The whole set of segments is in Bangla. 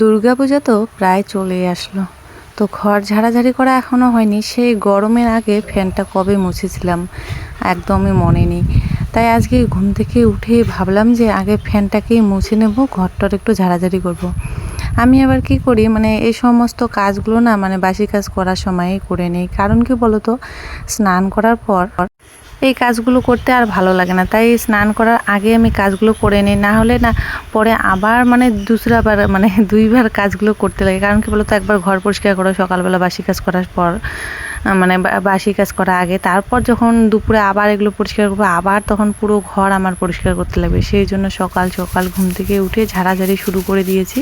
দুর্গাপূজা তো প্রায় চলেই আসলো। তো ঘর ঝাড়াঝাড়ি করা এখনও হয়নি, সেই গরমের আগে ফ্যানটা কবে মুছেছিলাম একদমই মনে নেই। তাই আজকে ঘুম থেকে উঠে ভাবলাম যে আগে ফ্যানটাকেই মুছে নেব, ঘরটার একটু ঝাড়াঝাড়ি করব। আমি আবার কি করি মানে এই সমস্ত কাজগুলো না মানে বাসি কাজ করার সময়ই করে নিই। কারণ কি বলতো, স্নান করার পর এই কাজগুলো করতে আর ভালো লাগে না। তাই স্নান করার আগে আমি কাজগুলো করে নিই। না হলে না, পরে আবার মানে দুসরাবার মানে দুইবার কাজগুলো করতে লাগে। কারণ কি বলতো, একবার ঘর পরিষ্কার করো, সকালবেলা বাসি কাজ করার পর মানে বাসি কাজ করা আগে। তারপর যখন দুপুরে আবার এগুলো পরিষ্কার করব, আবার তখন পুরো ঘর আমার পরিষ্কার করতে লাগবে। সেই জন্য সকাল সকাল ঘুম থেকে উঠে ঝাড়াঝাড়ি শুরু করে দিয়েছি।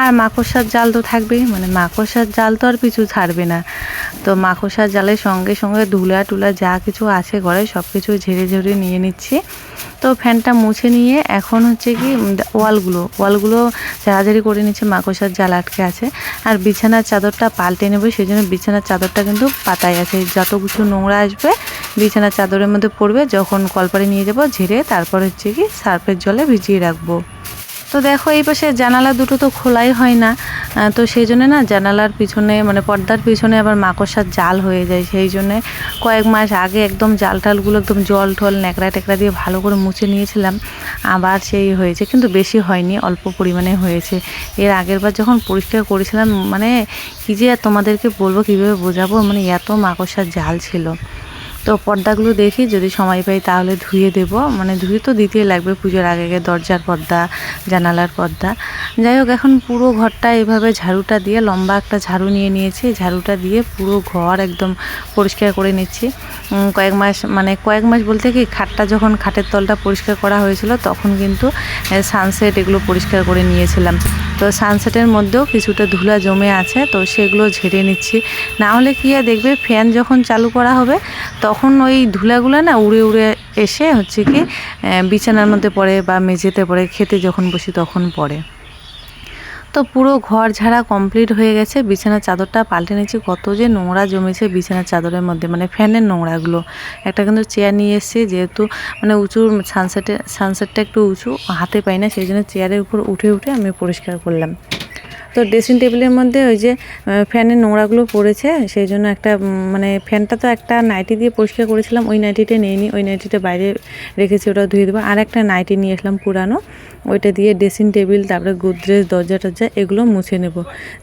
আর মাকড়সার জাল তো থাকবেই মানে মাকড়সার জাল তো আর পিছু ছাড়বে না। তো মাকড়সার জালের সঙ্গে সঙ্গে ধুলা টুলা যা কিছু আছে ঘরে সব কিছু ঝেড়ে ঝেড়ে নিয়ে নিচ্ছি। তো ফ্যানটা মুছে নিয়ে এখন হচ্ছে কি ওয়ালগুলো ওয়ালগুলো ঝাড়াঝাড়ি করে নিচ্ছে, মাকড়সার জাল আটকে আছে। আর বিছানার চাদরটা পাল্টে নেব সেই জন্য বিছানার চাদরটা কিন্তু পাতায় আছে। যত কিছু নোংরা আসবে, বিছানার চাদরের মধ্যে পড়বে, যখন কলপারে নিয়ে যাব, ঝেড়ে তারপর হচ্ছে কি, সার্ফের জলে ভিজিয়ে রাখব। তো দেখো, এই পাশে জানালা দুটো তো খোলাই হয় না। তো সেই জন্য না জানালার পিছনে মানে পর্দার পিছনে আবার মাকড়সার জাল হয়ে যায়। সেই জন্যে কয়েক মাস আগে একদম জাল টালগুলো একদম জল টল ন্যাকড়া ট্যাকড়া দিয়ে ভালো করে মুছে নিয়েছিলাম। আবার সেই হয়েছে, কিন্তু বেশি হয়নি, অল্প পরিমাণে হয়েছে। এর আগের বার যখন পরিষ্কার করেছিলাম মানে কী যে তোমাদেরকে বলব, কীভাবে বোঝাবো মানে এত মাকড়সার জাল ছিল। তো পর্দাগুলো দেখি, যদি সময় পাই তাহলে ধুয়ে দেব। মানে ধুয়ে তো দিতেই লাগবে পুজোর আগে আগে, দরজার পর্দা, জানালার পর্দা। যাই হোক, এখন পুরো ঘরটা এভাবে ঝাড়ুটা দিয়ে, লম্বা একটা ঝাড়ু নিয়ে নিয়েছি। ঝাড়ুটা দিয়ে পুরো ঘর একদম পরিষ্কার করে নিচ্ছি। কয়েক মাস মানে কয়েক মাস বলতে কি, খাটটা যখন খাটের তলটা পরিষ্কার করা হয়েছিল, তখন কিন্তু সানসেট এগুলো পরিষ্কার করে নিয়েছিলাম। তো সানসেটের মধ্যেও কিছুটা ধুলা জমে আছে, তো সেগুলো ঝেড়ে নিচ্ছি। না হলে কি দেখবে ফ্যান যখন চালু করা হবে, তখন ওই ধুলাগুলো না উড়ে উড়ে এসে হচ্ছে কি বিছানার মধ্যে পড়ে বা মেঝেতে পড়ে, খেতে যখন বসি তখন পড়ে। তো পুরো ঘর ঝাড়া কমপ্লিট হয়ে গেছে। বিছানার চাদরটা পাল্টে নিয়েছি। কত যে নোংরা জমেছে বিছানার চাদরের মধ্যে মানে ফ্যানের নোংরাগুলো। একটা কিন্তু চেয়ার নিয়ে এসেছি, যেহেতু মানে উঁচু সানসেটে সানসেটটা একটু উঁচু, হাতে পাই না, সেই জন্য চেয়ারের উপর উঠে উঠে আমি পরিষ্কার করলাম। তো ড্রেসিং টেবিলের মধ্যে ওই যে ফ্যানের নোংরাগুলো পড়েছে, সেই জন্য একটা মানে ফ্যানটা তো একটা নাইটি দিয়ে পরিষ্কার করেছিলাম, ওই নাইটিটা নিয়ে নিই ওই নাইটিটা বাইরে রেখেছি ওটা ধুয়ে দেবো। আর একটা নাইটি নিয়ে আসলাম পুরানো, ওইটা দিয়ে ড্রেসিং টেবিল তারপরে গোদরেজ, দরজা টরজা, এগুলো মুছে নেব।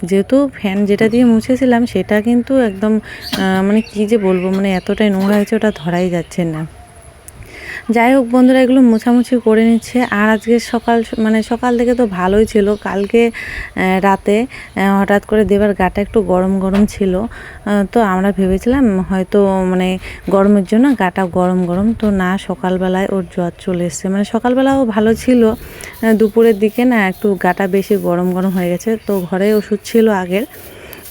যেহেতু ফ্যান যেটা দিয়ে মুছেছিলাম, সেটা কিন্তু একদম মানে কী যে বলব মানে এতটাই নোংরা হয়েছে, ওটা ধরাই যাচ্ছে না। যাই হোক বন্ধুরা, এগুলো মোছামুছি করে নিচ্ছে। আর আজকে সকাল মানে সকাল থেকে তো ভালোই ছিল। কালকে রাতে হঠাৎ করে দেবার গাটা একটু গরম গরম ছিল। তো আমরা ভেবেছিলাম হয়তো মানে গরমের জন্য গাটা গরম গরম। তো না, সকালবেলায় ওর জ্বর চলে এসছে। মানে সকালবেলাও ভালো ছিল। দুপুরের দিকে না একটু গাটা বেশি গরম গরম হয়ে গেছে। তো ঘরে ওষুধ ছিল আগের।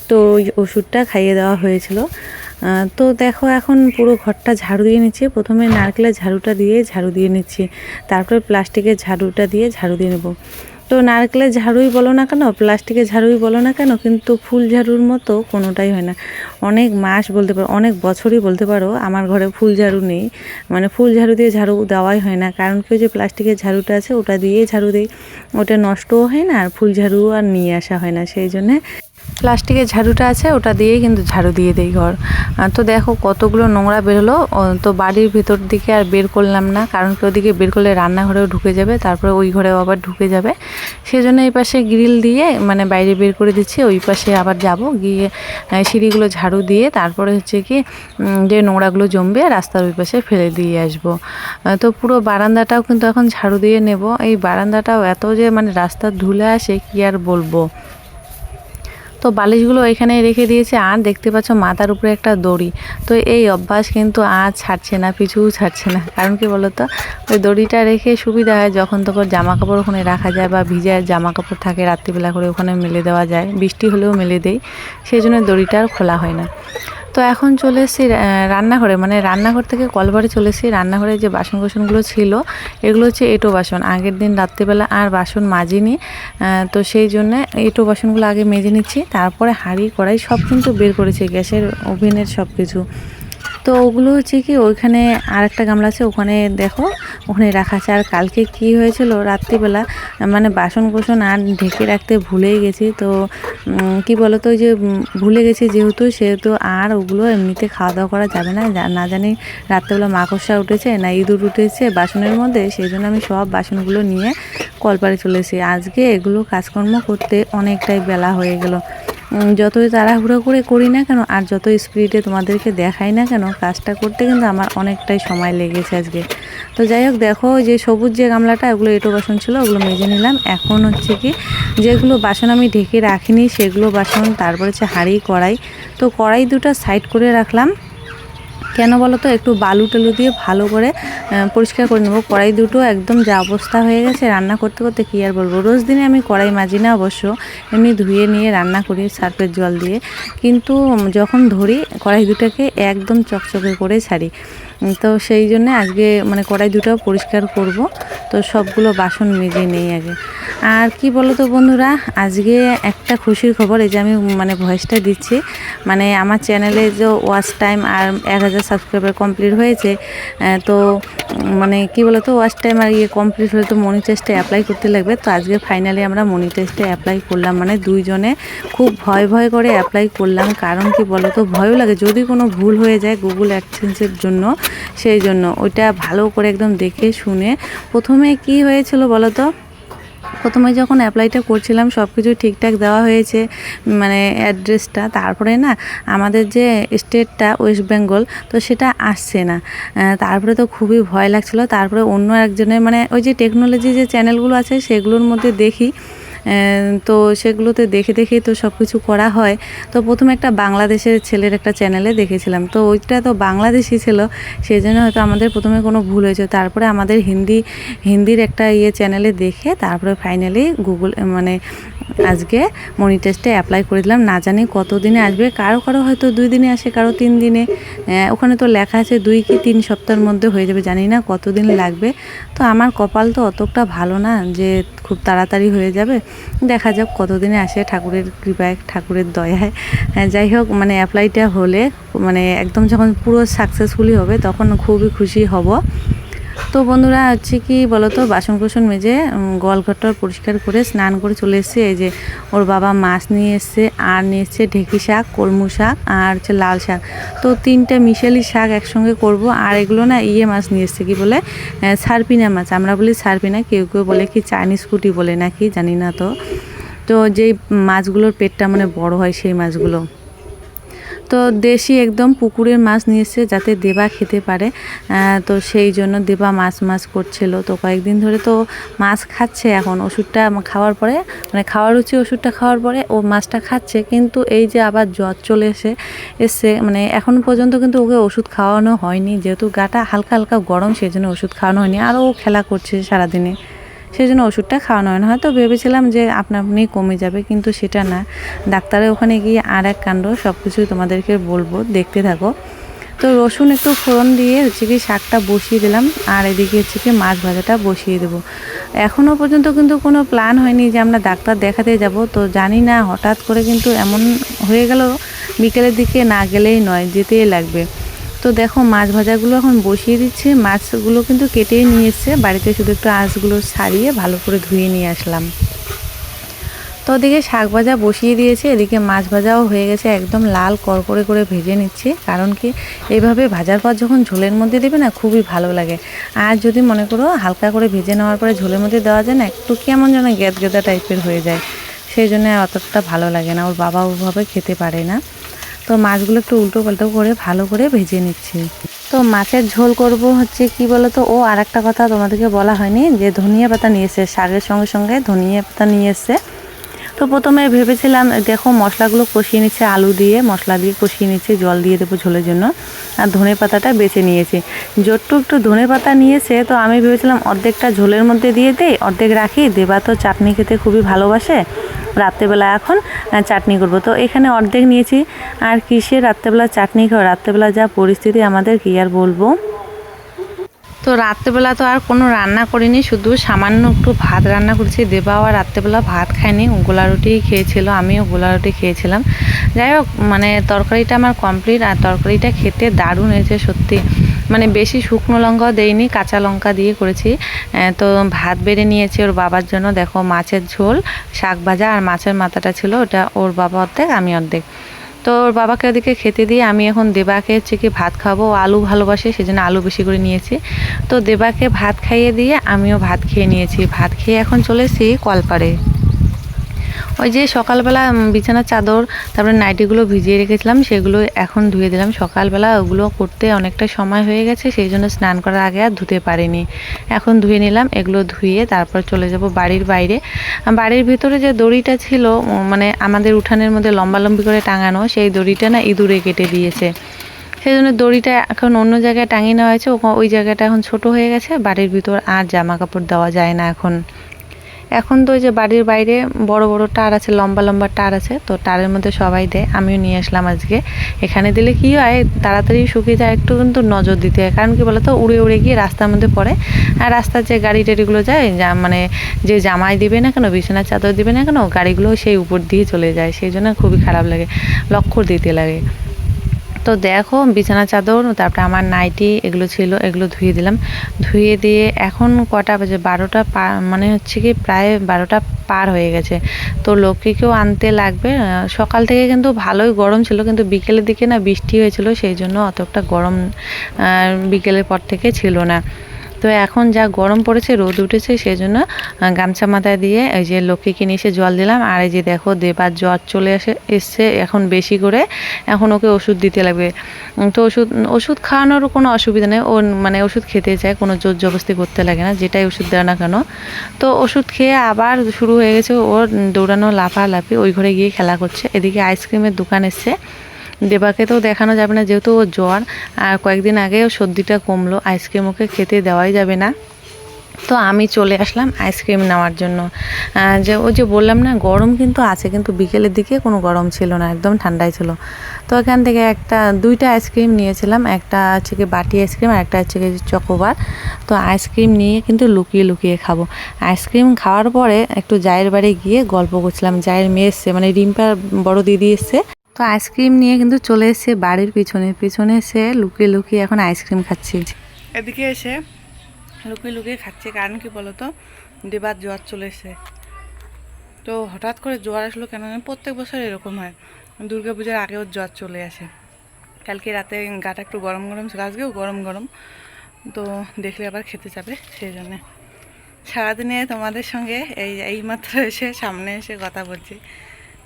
তো ওই ওষুধটা খাইয়ে দেওয়া হয়েছিল। তো দেখো এখন পুরো ঘরটা ঝাড়ু দিয়ে নিচ্ছি। প্রথমে নারকেলের ঝাড়ুটা দিয়ে ঝাড়ু দিয়ে নিচ্ছি। তারপরে প্লাস্টিকের ঝাড়ুটা দিয়ে ঝাড়ু দিয়ে নেব। তো নারকেলের ঝাড়ুই বলো না কেন, প্লাস্টিকের ঝাড়ুই বলো না কেন, কিন্তু ফুল ঝাড়ুর মতো কোনোটাই হয় না। অনেক মাস বলতে পারো, অনেক বছরই বলতে পারো, আমার ঘরে ফুল ঝাড়ু নেই। মানে ফুল ঝাড়ু দিয়ে ঝাড়ু দেওয়াই হয় না। কারণ কেউ যে প্লাস্টিকের ঝাড়ুটা আছে, ওটা দিয়েই ঝাড়ু দিই। ওটা নষ্টও হয় না, আর ফুল ঝাড়ু আর নিয়ে আসা হয় না, সেই জন্যে প্লাস্টিকের ঝাড়ুটা আছে, ওটা দিয়েই কিন্তু ঝাড়ু দিয়ে দেই ঘর। তো দেখো কতগুলো নোংরা বেরোলো তো বাড়ির ভিতর দিকে আর বের করলাম না, কারণ কি ওদিকে বের করলে রান্নাঘরেও ঢুকে যাবে, তারপরে ওই ঘরেও আবার ঢুকে যাবে। সেই জন্য এই পাশে গ্রিল দিয়ে মানে বাইরে বের করে দিচ্ছি, ওই পাশে আবার যাব। গিয়ে সিঁড়িগুলো ঝাড়ু দিয়ে, তারপরে হচ্ছে কি যে নোংরাগুলো জমবে, রাস্তার ওই পাশে ফেলে দিয়ে আসব। তো পুরো বারান্দাটাও কিন্তু এখন ঝাড়ু দিয়ে নেব। এই বারান্দাটাও এত যে মানে রাস্তার ধুলে আসে, কি আর বলব? তো বালিশগুলো এখানে রেখে দিয়েছে আর দেখতে পাচ্ছ মাথার উপরে একটা দড়ি। তো এই অভ্যাস কিন্তু আর ছাড়ছে না পিছু ছাড়ছে না। কারণ কি বলতো? ওই দড়িটা রেখে সুবিধা হয় যখন তখন জামা কাপড় ওখানে রাখা যায় বা ভিজার জামা কাপড় থাকে রাত্রিবেলা করে ওখানে মেলে দেওয়া যায়। বৃষ্টি হলেও মেলে দেয় সেই জন্য দড়িটা আর খোলা হয় না। তো এখন চলে এসেছি রান্নাঘরে। মানে রান্নাঘর থেকে কলবারে চলে এসেছি। রান্নাঘরে যে বাসন কোসনগুলো ছিল, এগুলো হচ্ছে এটো বাসন। আগের দিন রাত্রিবেলা আর বাসন মাজিনি তো সেই জন্য এটো বাসনগুলো আগে মেজে নিচ্ছি। তারপরে হাঁড়ি কড়াই সব কিন্তু বের করেছি, গ্যাসের ওভেনের সব কিছু তো ওগুলো হচ্ছে কি, ওইখানে আর একটা গামলা আছে, ওখানে দেখো, ওখানে রাখা আছে। আর কালকে কি হয়েছিল, রাত্রিবেলা মানে বাসন কোসন আর ঢেকে রাখতে ভুলেই গেছি। তো কি বলো তো যে ভুলে গেছি যেহেতু, সেহেতু আর ওগুলো এমনিতে খাওয়া দাওয়া করা যাবে না। না জানি রাত্রেবেলা মাকড়সা উঠেছে না ইঁদুর উঠেছে বাসনের মধ্যে, সেই জন্য আমি সব বাসনগুলো নিয়ে কলপারে চলে এসেছি। আজকে এগুলো কাজকর্ম করতে অনেকটাই বেলা হয়ে গেল। যতই তাড়াহুড়ো করে করি না কেন, আর যত স্পিডে তোমাদেরকে দেখাই না কেন, কাজটা করতে কিন্তু আমার অনেকটাই সময় লেগেছে আজকে। তো যাই হোক, দেখো যে সবুজ যে গামলাটা, ওগুলো এটো বাসন ছিল, ওগুলো মেজে নিলাম। এখন হচ্ছে কি, যেগুলো বাসন আমি ঢেকে রাখিনি, সেগুলো বাসন, তারপরে হচ্ছে হাঁড়ি, কড়াই। তো কড়াই দুটো সাইড করে রাখলাম। কেন বলো তো একটু বালু টালু দিয়ে ভালো করে পরিষ্কার করে নেব। কড়াই দুটো একদম যা অবস্থা হয়ে গেছে রান্না করতে করতে কী আর বলব? রোজ দিনে আমি কড়াই মাজি না অবশ্য, এমনি ধুয়ে নিয়ে রান্না করি সার্ফের জল দিয়ে। কিন্তু যখন ধরি, কড়াই দুটাকে একদম চকচকে করে ছাড়ি। তো সেই জন্য আজকে মানে কড়াই দুটো পরিষ্কার করব। তো সবগুলো বাসন মেজে নেই আগে। আর কি বলো তো বন্ধুরা, আজকে একটা খুশির খবর, এই যে আমি মানে ভয়েসটা দিচ্ছি। মানে আমার চ্যানেলে যে ওয়াচ টাইম আর এক হাজার সাবস্ক্রাইবার কমপ্লিট হয়েছে তো মানে কি বলো তো ওয়াচ টাইম আর ইয়ে কমপ্লিট হলে তো মনি টেস্টে অ্যাপ্লাই করতে লাগবে। তো আজকে ফাইনালি আমরা মনি টেস্টে অ্যাপ্লাই করলাম। মানে দুইজনে খুব ভয় ভয় করে অ্যাপ্লাই করলাম। কারণ কি বলো তো ভয়ও লাগে। যদি কোনো ভুল হয়ে যায় গুগল অ্যাডসেন্সের জন্য সেই জন্য ওইটা ভালো করে একদম দেখে শুনে প্রথমে কি হয়েছিল বলো তো? প্রথমে যখন অ্যাপ্লাইটা করছিলাম সব কিছু ঠিকঠাক দেওয়া হয়েছে মানে অ্যাড্রেসটা তারপরে না, আমাদের যে স্টেটটা ওয়েস্ট বেঙ্গল তো সেটা আসছে না। তারপরে তো খুবই ভয় লাগছিল। তারপরে অন্য একজনের মানে ওই যে টেকনোলজি যে চ্যানেলগুলো আছে, সেগুলোর মধ্যে দেখি। তো সেগুলোতে দেখে দেখেই তো সব কিছু করা হয়। তো প্রথমে একটা বাংলাদেশের ছেলের একটা চ্যানেলে দেখেছিলাম। তো ওইটা তো বাংলাদেশি ছিল সেই জন্য হয়তো আমাদের প্রথমে কোনো ভুল হয়েছে। তারপরে আমাদের হিন্দি, হিন্দির একটা ইয়ে চ্যানেলে দেখে, তারপরে ফাইনালি গুগল মানে আজকে মনি টেস্টে অ্যাপ্লাই করে দিলাম। না জানি কত দিনে আসবে। কারও কারও হয়তো দুই দিনে আসে কারও তিন দিনে। ওখানে তো লেখা আছে দুই কি তিন সপ্তাহের মধ্যে হয়ে যাবে জানি না কতদিন লাগবে। তো আমার কপাল তো অতটা ভালো না যে খুব তাড়াতাড়ি হয়ে যাবে। দেখা যাক কতদিনে আসে ঠাকুরের কৃপায় ঠাকুরের দয়ায়। হ্যাঁ, যাই হোক মানে অ্যাপ্লাইটা হলে মানে একদম যখন পুরো সাকসেসফুলি হবে তখন খুবই খুশি হব। তো বন্ধুরা, হচ্ছে কি বলতো বাসন কোসন মেজে গোয়ালঘরটা পরিষ্কার করে স্নান করে চলে এসেছে। এই যে ওর বাবা মাছ নিয়ে এসছে, আর নিয়ে এসছে ঢেকি শাক, কলমু শাক, আর হচ্ছে লাল শাক। তো তিনটা মিশালি শাক একসঙ্গে করব, আর এগুলো না ইয়ে মাছ নিয়ে এসছে, কি বলে সারপিনা মাছ। আমরা বলি সারপিনা, কেউ কেউ বলে কি চাইনিজ কুটি বলে নাকি, জানি না তো। তো যেই মাছগুলোর পেটটা মানে বড় হয় সেই মাছগুলো। তো দেশি একদম পুকুরের মাছ নিয়ে যাতে দেবা খেতে পারে। তো সেই জন্য দেবা মাছ মাছ করছিল। তো কয়েকদিন ধরে তো মাছ খাচ্ছে এখন। ওষুধটা খাওয়ার পরে মানে খাওয়ার রুচি ওষুধটা খাওয়ার পরে ও মাছটা খাচ্ছে। কিন্তু এই যে আবার জ্বর চলে এসে, এসছে মানে এখন পর্যন্ত কিন্তু ওকে ওষুধ খাওয়ানো হয়নি। যেহেতু গাটা হালকা হালকা গরম, সেই জন্য ওষুধ খাওয়ানো হয়নি। আর ও খেলা করছে সারাদিনে। সেই জন্য ওষুধটা খাওয়ানো হয় না। হয়তো ভেবেছিলাম যে আপনা আপনি কমে যাবে, কিন্তু সেটা না। ডাক্তারের ওখানে গিয়ে আর এক কাণ্ড সব কিছুই তোমাদেরকে বলব, দেখতে থাকো। তো রসুন একটু ফোড়ন দিয়ে হচ্ছে কি শাকটা বসিয়ে দিলাম, আর এদিকে হচ্ছে কি মাছ ভাজাটা বসিয়ে দেবো। এখনও পর্যন্ত কিন্তু কোনো প্ল্যান হয়নি যে আমরা ডাক্তার দেখাতে যাব, তো জানি না, হঠাৎ করে কিন্তু এমন হয়ে গেল, বিকেলের দিকে না গেলেই নয়, যেতেই লাগবে। তো দেখো, মাছ ভাজাগুলো এখন বসিয়ে দিচ্ছে। মাছগুলো কিন্তু কেটেই নিয়ে এসছে। বাড়িতে শুধু একটু আঁশগুলো ছাড়িয়ে ভালো করে ধুয়ে নিয়ে আসলাম। তো ওদিকে শাক ভাজা বসিয়ে দিয়েছে। এদিকে মাছ ভাজাও হয়ে গেছে। একদম লাল করকরে করে ভেজে নিচ্ছি। কারণ কি এইভাবে ভাজার পর যখন ঝোলের মধ্যে দেবে না, খুবই ভালো লাগে। আর যদি মনে করো হালকা করে ভেজে নেওয়ার পরে ঝোলের মধ্যে দেওয়া যায় না, একটু কেমন যেন গ্যাদ গেদা টাইপের হয়ে যায়। সেই জন্য অতটা ভালো লাগে না। ওর বাবা ওভাবে খেতে পারে না। তো মাছগুলো একটু উল্টো পাল্টো করে ভালো করে ভেজে নিচ্ছি। তো মাছের ঝোল করব হচ্ছে কি বলো তো ও আর একটা কথা তোমাদেরকে বলা হয়নি, যে ধনিয়া পাতা নিয়ে এসে শাকের সঙ্গে সঙ্গে ধনিয়া পাতা নিয়ে এসছে। তো প্রথমে ভেবেছিলাম, দেখো মশলাগুলো কষিয়ে নিচ্ছে আলু দিয়ে, মশলা দিয়ে কষিয়ে নিচ্ছে, জল দিয়ে দেবো ঝোলের জন্য। আর ধনে পাতাটা বেছে নিয়েছি। যট্টু একটু ধনে পাতা নিয়েছে, তো আমি ভেবেছিলাম অর্ধেকটা ঝোলের মধ্যে দিয়ে দেই, অর্ধেক রাখি। দেবা তো চাটনি খেতে খুবই ভালোবাসে, রাত্রেবেলা এখন চাটনি করব। তো এখানে অর্ধেক নিয়েছি। আর কিসে রাত্রেবেলা চাটনি খাও রাত্রেবেলা যা পরিস্থিতি আমাদের, কি আর বলব? তো রাত্রেবেলা তো আর কোনো রান্না করিনি, শুধু সামান্য একটু ভাত রান্না করেছি। দেবাও আর রাত্রেবেলা ভাত খায়নি গোলা রুটিই খেয়েছিল, আমিও গোলা রুটি খেয়েছিলাম। যাই হোক মানে তরকারিটা আমার কমপ্লিট আর তরকারিটা খেতে দারুণ হয়েছে, সত্যি। মানে বেশি শুকনো লঙ্কাও দেইনি, কাঁচা লঙ্কা দিয়ে করেছি। তো ভাত বেড়ে নিয়েছি ওর বাবার জন্য, দেখো মাছের ঝোল, শাক ভাজা, আর মাছের মাথাটা ছিল ওটা ওর বাবা অর্ধেক, আমি অর্ধেক। তো ওর বাবাকে ওদিকে খেতে দিয়ে আমি এখন দেবাকে হচ্ছে কি ভাত খাব। আলু ভালোবাসে, সেজন্য আলু বেশি করে নিয়েছি। তো দেবাকে ভাত খাইয়ে দিয়ে আমিও ভাত খেয়ে নিয়েছি। ভাত খেয়ে এখন চলেছি কলপাড়ে। ওই যে সকালবেলা বিছানার চাদর, তারপরে নাইটিগুলো ভিজিয়ে রেখেছিলাম, সেগুলো এখন ধুয়ে দিলাম। সকালবেলা ওগুলো করতে অনেকটা সময় হয়ে গেছে, সেই জন্য স্নান করার আগে আর ধুতে পারিনি। এখন ধুয়ে নিলাম, এগুলো ধুয়ে তারপর চলে যাব বাড়ির বাইরে। বাড়ির ভিতরে যে দড়িটা ছিল মানে আমাদের উঠানের মধ্যে লম্বালম্বি করে টাঙানো, সেই দড়িটা না ইঁদুরে কেটে দিয়েছে। সেই জন্য দড়িটা এখন অন্য জায়গায় টাঙিয়ে নেওয়া হয়েছে ওই জায়গাটা এখন ছোট হয়ে গেছে, বাড়ির ভিতর আর জামা কাপড় দেওয়া যায় না এখন। এখন তো ওই যে বাড়ির বাইরে বড় বড় টার আছে, লম্বা লম্বা টার আছে, তো টারের মধ্যে সবাই দেয়, আমিও নিয়ে আসলাম আজকে। এখানে দিলে কি হয়, তাড়াতাড়ি শুকিয়ে যায়, একটু কিন্তু নজর দিতে হয়, কারণ কি বলতো, উড়ে উড়ে গিয়ে রাস্তার মধ্যে পড়ে। আর রাস্তার যে গাড়ি টাড়িগুলো যায়, যা মানে যে জামাই দিবে না কেন, বিছানার চাদর দিবে না কেন, গাড়িগুলো সেই উপর দিয়ে চলে যায়, সেই জন্য খুবই খারাপ লাগে, লক্ষ্য দিতে লাগে। তো দেখো বিছানা চাদর, তারপরে আমার নাইটি, এগুলো ছিল, এগুলো ধুয়ে দিলাম। ধুয়ে দিয়ে এখন কটা বাজে? বারোটা মানে হচ্ছে কি প্রায় বারোটা পার হয়ে গেছে। তো লক্ষ্মীকেও আনতে লাগবে? সকাল থেকে কিন্তু ভালোই গরম ছিল, কিন্তু বিকেলের দিকে না বৃষ্টি হয়েছিল, সেই জন্য অতটা গরম বিকেলের পর থেকে ছিল না। তো এখন যা গরম পড়েছে, রোদ উঠেছে সেই জন্য গামছা মাথায় দিয়ে এই যে লক্ষ্মীকে নিয়ে এসে জল দিলাম। আর এই যে দেখো, দেবার জ্বর চলে আসে এসছে এখন বেশি করে। এখন ওকে ওষুধ দিতে লাগবে। তো ওষুধ ওষুধ খাওয়ানোর কোনো অসুবিধা নেই। ও মানে ওষুধ খেতে চায়, কোনো জোর জবস্তি করতে লাগে না। যেটাই ওষুধ দেয় না কেন। তো ওষুধ খেয়ে আবার শুরু হয়ে গেছে। ওর দৌড়ানো, লাফালাফি, ওই ঘরে গিয়ে খেলা করছে। এদিকে আইসক্রিমের দোকান এসছে। দেবাকে তো দেখানো যাবে না, যেহেতু ও জ্বর, আর কয়েকদিন আগে ও সর্দিটা কমলো আইসক্রিম ওকে খেতে দেওয়াই যাবে না। তো আমি চলে আসলাম আইসক্রিম নেওয়ার জন্য। যে ওই যে বললাম না, গরম কিন্তু আছে, কিন্তু বিকেলের দিকে কোনো গরম ছিল না, একদম ঠান্ডাই ছিল। তো এখান থেকে একটা, দুইটা আইসক্রিম নিয়েছিলাম, একটা হচ্ছে কি বাটি আইসক্রিম আর একটা হচ্ছে কি চকোবার। তো আইসক্রিম নিয়ে কিন্তু লুকিয়ে লুকিয়ে খাব। আইসক্রিম খাওয়ার পরে একটু জায়ের বাড়ি গিয়ে গল্প করছিলাম। জায়ের মেয়ে এসছে মানে রিম্পার বড় দিদি এসছে। তো আইসক্রিম নিয়ে কিন্তু চলে এসেছে বাড়ির পিছনে। পিছনে এসে লুকিয়ে লুকিয়ে এখন আইসক্রিম খাচ্ছি। এদিকে এসে লুকিয়ে লুকিয়ে খাচ্ছে, কারণ কি বলতো? দেবার জ্বর চলে এসে তো হঠাৎ করে জ্বর আসলো কেন প্রত্যেক বছর এরকম হয়। দুর্গা পূজার আগেও জ্বর চলে আসে। কালকে রাতে গাটা একটু গরম গরম ছিল, আজকেও গরম গরম। তো দেখলে আবার খেতে যাবে সেই জন্যে। সারাদিনে তোমাদের সঙ্গে এই এইমাত্র এসে সামনে এসে কথা বলছি।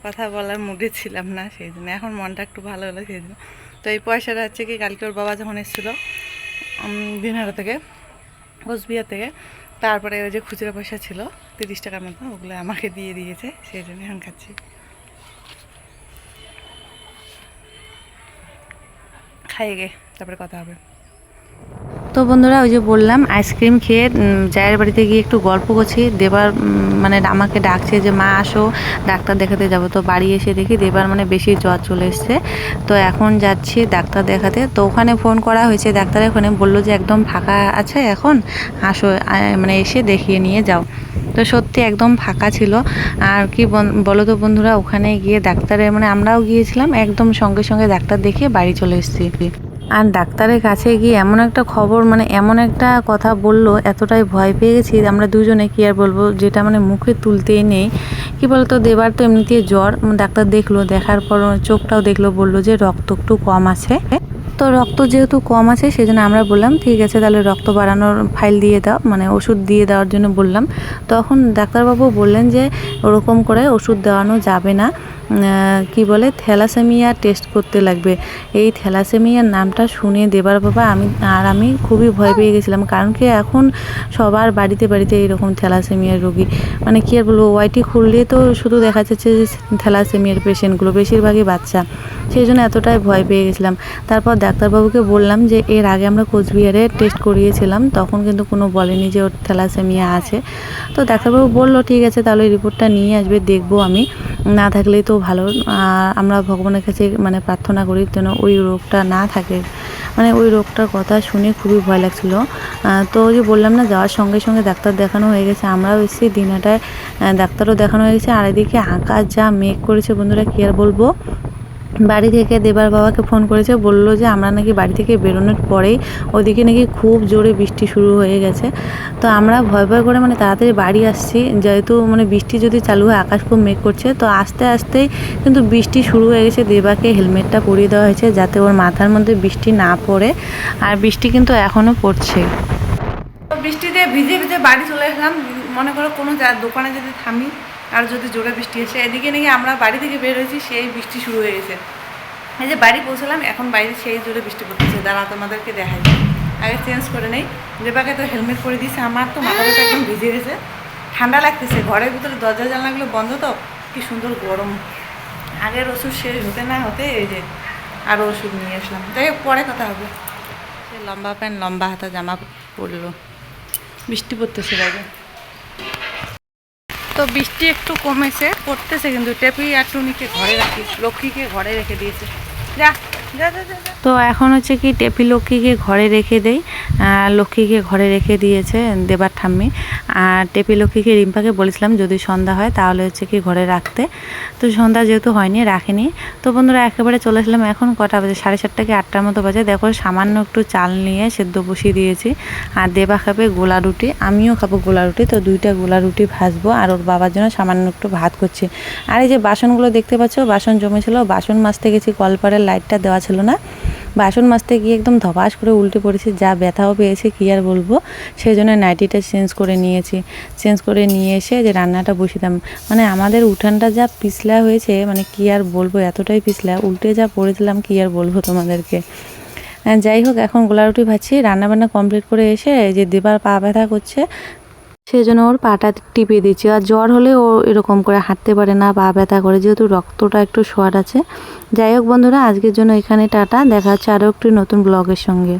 কথা বলার মুডে ছিলাম না সেই জন্য এখন মনটা একটু ভালো হলো সেই জন্য তো এই পয়সাটা হচ্ছে কি, কালকে ওর বাবা যখন এসেছিল দিনহাটা থেকে, কোচবিহার থেকে, তারপরে ওই যে খুচরো পয়সা ছিল, তিরিশ টাকার মতো, ওগুলো আমাকে দিয়ে দিয়েছে সেই জন্য এখন খাচ্ছি। খাইয়ে গে, তারপরে কথা হবে। তো বন্ধুরা, ওই যে বললাম, আইসক্রিম খেয়ে জায়ের বাড়িতে গিয়ে একটু গল্প করছি। দেবার মানে আমাকে ডাকছে যে, মা, আসো, ডাক্তার দেখাতে যাব। তো বাড়ি এসে দেখি দেবার মানে বেশি জ্বর চলে এসছে। তো এখন যাচ্ছি ডাক্তার দেখাতে। তো ওখানে ফোন করা হয়েছে, ডাক্তার ওখানে বলল যে, একদম ফাঁকা আছে এখন, আসো মানে এসে দেখিয়ে নিয়ে যাও। তো সত্যি একদম ফাঁকা ছিল। আর কি বলো তো বন্ধুরা, ওখানে গিয়ে ডাক্তারের মানে আমরাও গিয়েছিলাম, একদম সঙ্গে সঙ্গে ডাক্তার দেখিয়ে বাড়ি চলে এসেছি। আর ডাক্তারের কাছে গিয়ে এমন একটা খবর মানে এমন একটা কথা বলল, এতটাই ভয় পেয়ে গেছি আমরা দুজনে কি আর বলব, যেটা মানে মুখে তুলতেই নেই। কি বলতো, দেবার তো এমনিতে জ্বর ডাক্তার দেখল, দেখার পর চোখটাও দেখল, বলল যে রক্ত একটু কম আছে। তো রক্ত যেহেতু কম আছে, সেজন্য আমরা বললাম, ঠিক আছে, তাহলে রক্ত বাড়ানোর ফাইল দিয়ে দাও মানে ওষুধ দিয়ে দেওয়ার জন্য বললাম। তখন ডাক্তারবাবু বললেন যে, ওরকম করে ওষুধ দেওয়ানো যাবে না। কি বলে, থ্যালাসেমিয়া টেস্ট করতে লাগবে। এই থ্যালাসেমিয়ার নামটা শুনে দেবার বাবা, আমি, আর আমি খুবই ভয় পেয়ে গেছিলাম। কারণ কি, এখন সবার বাড়িতে বাড়িতে এরকম থ্যালাসেমিয়ার রোগী। মানে কি আর বলব ওয়াইটি খুললে তো শুধু দেখা যাচ্ছে যে থ্যালাসেমিয়ার পেশেন্টগুলো বেশিরভাগই বাচ্চা। সেই জন্য এতটাই ভয় পেয়ে গেছিলাম। তারপর ডাক্তারবাবুকে বললাম যে, এর আগে আমরা কোচবিহারে টেস্ট করিয়েছিলাম, তখন কিন্তু কোনো বলেনি যে ওর থ্যালাসেমিয়া আছে। তো ডাক্তারবাবু বলল, ঠিক আছে, তাহলে রিপোর্টটা নিয়ে আসবে, দেখব আমি। না থাকলেই তো ভালো। আমরা ভগবানের কাছে মানে প্রার্থনা করি যেন ওই রোগটা না থাকে। মানে ওই রোগটার কথা শুনে খুবই ভয় লাগছিল। তো ওই যে বললাম না, যাওয়ার সঙ্গে সঙ্গে ডাক্তার দেখানো হয়ে গেছে। আমরাও এসেছি দিনাটায় ডাক্তারও দেখানো হয়ে গেছে। আর এদিকে আকাশ যা মেঘ করেছে, বন্ধুরা, কী আর বলব? বাড়ি থেকে দেবার বাবাকে ফোন করেছে, বলল যে আমরা নাকি বাড়ি থেকে বেরোনোর পরেই ওদিকে নাকি খুব জোরে বৃষ্টি শুরু হয়ে গেছে। তো আমরা ভয় ভয় করে মানে তাড়াতাড়ি বাড়ি আসছি, যেহেতু মানে বৃষ্টি যদি চালু হয়, আকাশ খুব মেঘ করছে, তো আস্তে আস্তেই কিন্তু বৃষ্টি শুরু হয়ে গেছে। দেবাকে হেলমেটটা পরিয়ে দেওয়া হয়েছে যাতে ওর মাথার মধ্যে বৃষ্টি না পড়ে, আর বৃষ্টি কিন্তু এখনও পড়ছে। বৃষ্টিতে ভিজে ভিজে বাড়ি চলে আসলাম মনে করো কোনো দোকানে যদি থামি আর যদি জোরে বৃষ্টি এসে এদিকে নাকি আমরা বাড়ি থেকে বের হয়েছি, সেই বৃষ্টি শুরু হয়ে গেছে। এই যে বাড়ি পৌঁছলাম, এখন বাইরে সেই জোরে বৃষ্টি পড়তেছে। দাঁড়া তোমাদেরকে দেখাই। আগে চেঞ্জ করে নেই। দেবাকে তো হেলমেট পরে দিয়েছে আমার তো মাথাটা তো একদম ভিজে গেছে। ঠান্ডা লাগতেছে, ঘরের ভিতরে দরজা, জানলাগুলো বন্ধ তো, কি সুন্দর গরম। আগের ওষুধ শেষ হতে না হতে এই যে আরও ওষুধ নিয়ে আসলাম। যাই হোক, পরে কথা হবে। সে লম্বা প্যান্ট, লম্বা হাতা জামা পরলো। বৃষ্টি পড়তেছে বাইরে তো বৃষ্টি একটু কমেছে, পড়তেছে কিন্তু, টেপি আর টুনিকে ঘরে রাখি, লক্ষ্মীকে ঘরে রেখে দিয়েছে যা। তো এখন হচ্ছে কি টেপি লক্ষ্মীকে ঘরে রেখে দেই লক্ষ্মীকে ঘরে রেখে দিয়েছে দেবার ঠাম্মি। আর টেপি লক্ষ্মীকে রিম্পাকে বলেছিলাম যদি সন্ধ্যা হয় তাহলে হচ্ছে কি ঘরে রাখতে। তো সন্ধ্যা যেহেতু হয়নি, রাখিনি। তো বন্ধুরা একেবারে চলে আসলাম এখন কটা বাজে? সাড়ে চারটা কি আটটার মতো বাজে? দেখো সামান্য একটু চাল নিয়ে সেদ্ধ বসিয়ে দিয়েছি। আর দেবা খাবে গোলা রুটি, আমিও খাব গোলা রুটি। তো দুইটা গোলা রুটি ভাজবো আর ওর বাবার জন্য সামান্য একটু ভাত করছি। আর এই যে বাসনগুলো দেখতে পাচ্ছ, বাসন জমেছিল। বাসন মাজতে গেছি কলপারের লাইটটা দেওয়া ছিল না। বাসন মাজতে গিয়ে একদম ধপাস করে উল্টে পড়েছি, যা ব্যথাও পেয়েছে, কী আর বলব? সেই জন্য নাইটিটা চেঞ্জ করে নিয়েছি। চেঞ্জ করে নিয়ে এসে যে রান্নাটা বসিতাম মানে আমাদের উঠানটা যা পিছলা হয়েছে মানে কী আর বলব, এতটাই পিছলা, উল্টে যা পড়েছিলাম, কী আর বলব তোমাদেরকে। যাই হোক, এখন গোলা রুটি ভাজছি, রান্নাবান্না কমপ্লিট করে এসে যে দেবার পা ব্যথা করছে সেই জন্য ওর পাটা টিপে দিচ্ছি। আর জ্বর হলে ও এরকম করে হাঁটতে পারে না বা ব্যথা করে, যেহেতু রক্তটা একটু শোয়ার আছে। যাই হোক বন্ধুরা, আজকের জন্য এখানে টাটা। দেখা হচ্ছে আরও একটি নতুন ব্লগের সঙ্গে।